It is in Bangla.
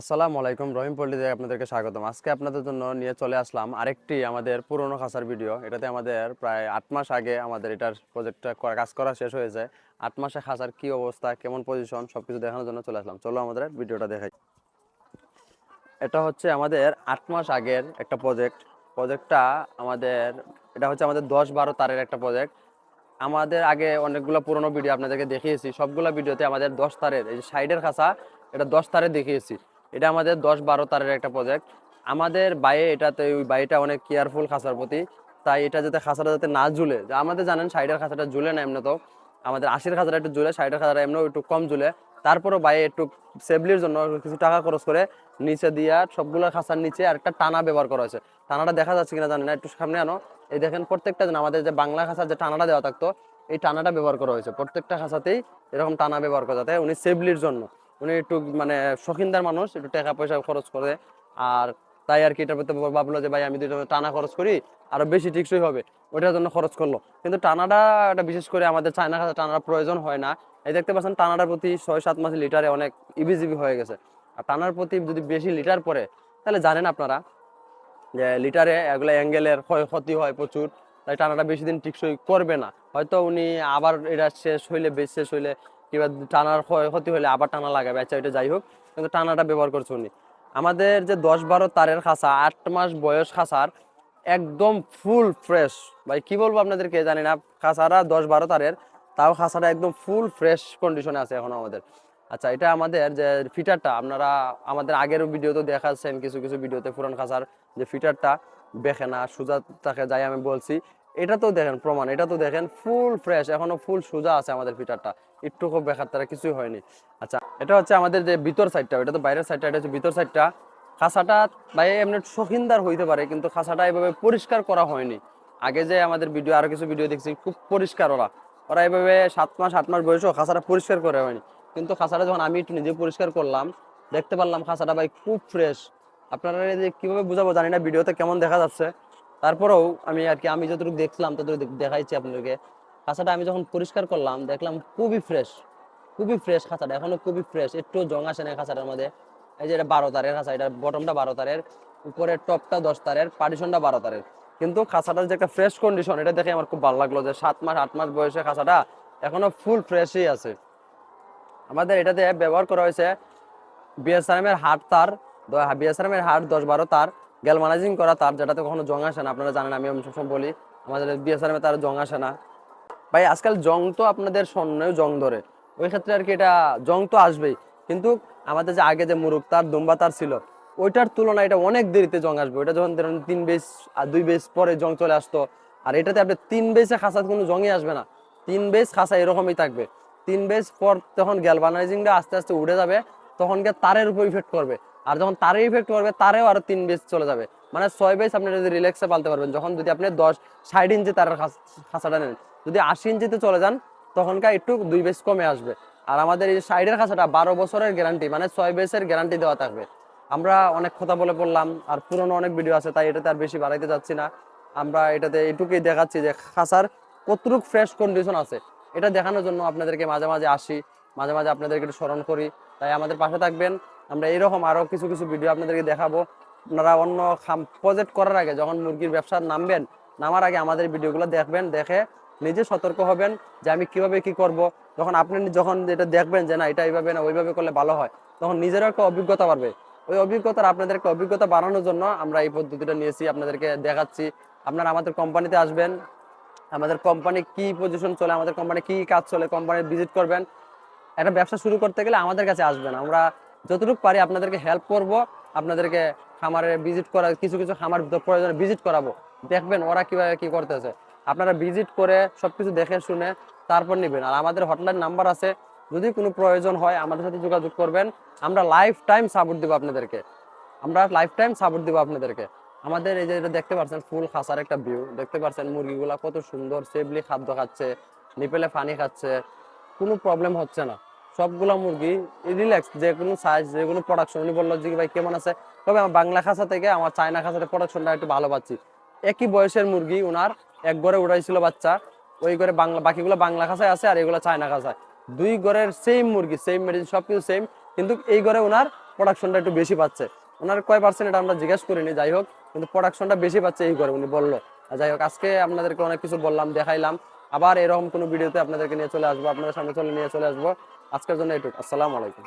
আসসালামু আলাইকুম, রহিম পল্লিতে আপনাদেরকে স্বাগতম। আজকে আপনাদের জন্য নিয়ে চলে আসলাম আরেকটি আমাদের পুরনো খাসার ভিডিও। এটাতে আমাদের প্রায় আট মাস আগে আমাদের এটার প্রজেক্টটা কাজ করা শেষ হয়েছে। আট মাসে খাসার কি অবস্থা, কেমন পজিশন সব কিছু দেখানোর জন্য চলে আসলাম। চলো আমাদের ভিডিওটা দেখাই। এটা হচ্ছে আমাদের আট মাস আগের একটা প্রজেক্ট প্রজেক্টটা আমাদের এটা হচ্ছে আমাদের দশ বারো তারের একটা প্রজেক্ট আমাদের আগে অনেকগুলো পুরনো ভিডিও আপনাদেরকে দেখিয়েছি। সবগুলো ভিডিওতে আমাদের দশ তারের এই সাইডের খাসা, এটা দশ তারের দেখিয়েছি। এটা আমাদের দশ বারো তারের একটা প্রজেক্ট আমাদের বাইরে এটাতে, ওই বাড়িটা অনেক কেয়ারফুল খাসার প্রতি। তাই এটা যাতে খাসাটা যাতে না ঝুলে। আমাদের জানেন সাইডের খাসাটা ঝুলে না এমনি তো আমাদের আশির খাঁচাটা একটু ঝুলে সাইডের খাসাটা এমনিও একটু কম ঝুলে। তারপরও বাইরে একটু সেফলির জন্য কিছু টাকা খরচ করে নিচে দিয়া সবগুলো খাসার নিচে আর একটা টানা ব্যবহার করা হয়েছে। টানাটা দেখা যাচ্ছে কিনা জানি না, একটু সামনে আনো। এই দেখেন, প্রত্যেকটা আমাদের যে বাংলা খাসার যে টানাটা দেওয়া থাকতো, এই টানাটা ব্যবহার করা হয়েছে। প্রত্যেকটা খাসাতেই এরকম টানা ব্যবহার করা যাতে উনি সেফলির জন্য। উনি একটু মানে শখিনদার মানুষ, একটু টাকা পয়সা খরচ করে। আর তাই আর কি এটার প্রতি ভাবলো যে, ভাই, আমি দুটো টানা খরচ করি, আরও বেশি টিকসই হবে। ওইটার জন্য খরচ করল। কিন্তু টানাটা, এটা বিশেষ করে আমাদের চায়না খাতা টানার প্রয়োজন হয় না। এই দেখতে পাচ্ছেন, টানাটার প্রতি ছয় সাত মাস লিটারে অনেক ইবিজিবি হয়ে গেছে। আর টানার প্রতি যদি বেশি লিটার পরে তাহলে জানেন আপনারা যে, লিটারে এগুলো অ্যাঙ্গেলের ক্ষতি হয় প্রচুর। তাই টানাটা বেশি দিন টিকসই করবে না। হয়তো উনি আবার এটা শেষ হইলে, বেশ শেষ হইলে কিংবা টানার ক্ষতি হলে আবার টানা লাগাবে। আচ্ছা এটা যাই হোক। কিন্তু টানাটা ব্যবহার করছে উনি। আমাদের যে দশ বারো তারের খাসা, আট মাস বয়স খাসার, একদম ফুল ফ্রেশ। ভাই, কি বলব আপনাদেরকে, জানি না, খাসারা দশ বারো তারের, তাও খাসাটা একদম ফুল ফ্রেশ কন্ডিশনে আছে এখন আমাদের। আচ্ছা এটা আমাদের যে ফিটারটা, আপনারা আমাদের আগের ভিডিওতে দেখাচ্ছেন, কিছু কিছু ভিডিওতে পুরান খাসার যে ফিটারটা বেখে না, সোজা তাকে যাই আমি বলছি। এটা তো দেখেন প্রমাণ, এটা তো দেখেন ফুল ফ্রেশ এখনও ফুল সোজা আছে আমাদের ফিটারটা। একটু খুব বেকার, তারা কিছুই হয়নি। আচ্ছা এটা হচ্ছে আমাদের যে ভিতর সাইডটা এটা তো বাইরের সাইডটা এটা হচ্ছে ভিতর সাইডটা খাসাটা ভাই এমনি শখিনদার হইতে পারে, কিন্তু খাসাটা এভাবে পরিষ্কার করা হয়নি। আগে যে আমাদের ভিডিও আরও কিছু ভিডিও দেখছি, খুব পরিষ্কার ওরা। ওরা এভাবে সাত মাস, আট মাস বয়সেও খাসাটা পরিষ্কার করে হয়নি। কিন্তু খাসাটা যখন আমি একটু নিজে পরিষ্কার করলাম, দেখতে পারলাম খাসাটা ভাই খুব ফ্রেশ আপনারা কীভাবে বুঝাবো জানি না ভিডিওতে কেমন দেখা যাচ্ছে। তারপরেও আমি আর কি, আমি যতটুকু দেখছিলাম ততটুকু দেখাইছি আপনাদেরকে। খাঁচাটা আমি যখন পরিষ্কার করলাম, দেখলাম খুবই ফ্রেশ খুবই ফ্রেশ খাঁচাটা, এখনও খুবই ফ্রেশ একটু জং আসে না খাঁচাটার মধ্যে। এই যে এটা বারো তারের খাঁচা, এটা বটমটা বারো তারের, উপরের টপটা দশ তারের পার্টিশনটা বারো তারের। কিন্তু খাঁচাটার যে একটা ফ্রেশ কন্ডিশন এটা দেখে আমার খুব ভালো লাগল যে সাত মাস, আট মাস বয়সে খাঁচাটা এখনও ফুল ফ্রেশই আছে। আমাদের এটাতে ব্যবহার করা হয়েছে বিএসআরএম এর হাট তার বিএসআরএম এর হাট দশ বারো তার গ্যালমানাইজিং করা, তার যেটাতে কখনো জং আসে না। আপনারা জানেন, আমি সবসময় বলি, আমাদের বিএসআরএম এ তার জং আসে না। ভাই, আজকাল জং তো আপনাদের স্বর্ণেও জং ধরে। ওই ক্ষেত্রে আর কি এটা, জং তো আসবেই। কিন্তু আমাদের যে আগে যে মুরুখ, তার দুম্বা তার ছিল, ওইটার তুলনায় এটা অনেক দেরিতে জং আসবে। ওইটা যখন ধরেন তিন বেস আর দুই বেস পরে জং চলে আসতো, আর এটাতে আপনি তিন বেসে খাসাতে কোনো জংই আসবে না। তিন বেস খাসা এরকমই থাকবে। তিন বেস পর তখন গ্যালভানাইজিংটা আস্তে আস্তে উঠে যাবে তখন গিয়ে তারের উপর ইফেক্ট করবে। আর যখন তারে ইফেক্ট করবে তারেও আরও তিন বেস চলে যাবে। মানে ছয় বেস আপনি যদি রিল্যাক্সে পালতে পারবেন, যখন যদি আপনি দশ, ষাট ইঞ্চি তারের খাঁচাটা নেন, যদি আশি ইঞ্চিতে চলে যান, তখনকার একটু দুই বেস কমে আসবে। আর আমাদের এই সাইডের খাঁচাটা বারো বছরের গ্যারান্টি মানে ছয় বেসের গ্যারান্টি দেওয়া থাকবে। আমরা অনেক কথা বলে পড়লাম, আর পুরনো অনেক ভিডিও আছে, তাই এটাতে আর বেশি বাড়াইতে যাচ্ছি না। আমরা এটাতে এটুকুই দেখাচ্ছি যে খাঁচার কতটুক ফ্রেশ কন্ডিশন আছে। এটা দেখানোর জন্য আপনাদেরকে মাঝে মাঝে আসি, মাঝে মাঝে আপনাদেরকে একটু স্মরণ করি। তাই আমাদের পাশে থাকবেন। আমরা এরকম আরও কিছু কিছু ভিডিও আপনাদেরকে দেখাবো। আপনারা অন্য খাম প্রজেক্ট করার আগে যখন মুরগির ব্যবসা নামবেন, নামার আগে আমাদের ভিডিওগুলো দেখবেন, দেখে নিজে সতর্ক হবেন যে আমি কীভাবে কি করব। যখন আপনি যখন এটা দেখবেন যে না, এটা এইভাবে না, ওইভাবে করলে ভালো হয়, তখন নিজেরও একটা অভিজ্ঞতা বাড়বে। ওই অভিজ্ঞতার আপনাদের একটা অভিজ্ঞতা বাড়ানোর জন্য আমরা এই পদ্ধতিটা নিয়েছি, আপনাদেরকে দেখাচ্ছি। আপনারা আমাদের কোম্পানিতে আসবেন। আমাদের কোম্পানি কি পজিশন চলে, আমাদের কোম্পানি কি কাজ চলে কোম্পানি ভিজিট করবেন। একটা ব্যবসা শুরু করতে গেলে আমাদের কাছে আসবেন আমরা যতটুকু পারি আপনাদেরকে হেল্প করব, আপনাদেরকে খামারে ভিজিট করা, কিছু কিছু খামার প্রয়োজনে ভিজিট করাবো। দেখবেন ওরা কীভাবে কি করতেছে। আপনারা ভিজিট করে সবকিছু দেখে শুনে তারপর নেবেন। আর আমাদের হটলাইন নাম্বার আছে। যদি কোনো প্রয়োজন হয় আমাদের সাথে যোগাযোগ করবেন। আমরা লাইফ টাইম সাপোর্ট দিব আপনাদেরকে। আমরা লাইফ টাইম সাপোর্ট দিব আপনাদেরকে। আমাদের এই যে দেখতে পাচ্ছেন, ফুল খাসার একটা ভিউ দেখতে পাচ্ছেন মুরগিগুলা কত সুন্দর সেফলি খাদ্য খাচ্ছে, নিপেলে পানি খাচ্ছে। কোনো প্রবলেম হচ্ছে না। সবগুলা মুরগি রিল্যাক্স যে কোনো সাইজ যে কোনো প্রোডাকশন উনি বলল যে ভাই কেমন আছে? তবে আমার বাংলা খাসা থেকে আমার চায়না খাসাতে প্রোডাকশনটা একটু ভালো পাচ্ছি। একই বয়সের মুরগি উনার এক ঘরে উড়াইছিল বাচ্চা, ওই ঘরে বাংলা, বাকিগুলো বাংলা খাসায় আছে আর এগুলো চায়না খাসায়। দুই ঘরের সেম মুরগি সেম মেডিসিন সব কিছু সেম কিন্তু এই ঘরে ওনার প্রোডাকশনটা একটু বেশি পাচ্ছে। ওনার কয় পার্সেন্ট এটা আমরা জিজ্ঞেস করিনি, যাই হোক, কিন্তু প্রোডাকশনটা বেশি পাচ্ছে এই করে উনি বলল। যাই হোক, আজকে আপনাদেরকে অনেক কিছু বললাম, দেখাইলাম। আবার এরকম কোনো ভিডিওতে আপনাদেরকে নিয়ে চলে আসব, আপনাদের সামনে চলে নিয়ে চলে আসব। আজকের জন্য এটুকু। আসসালামু আলাইকুম।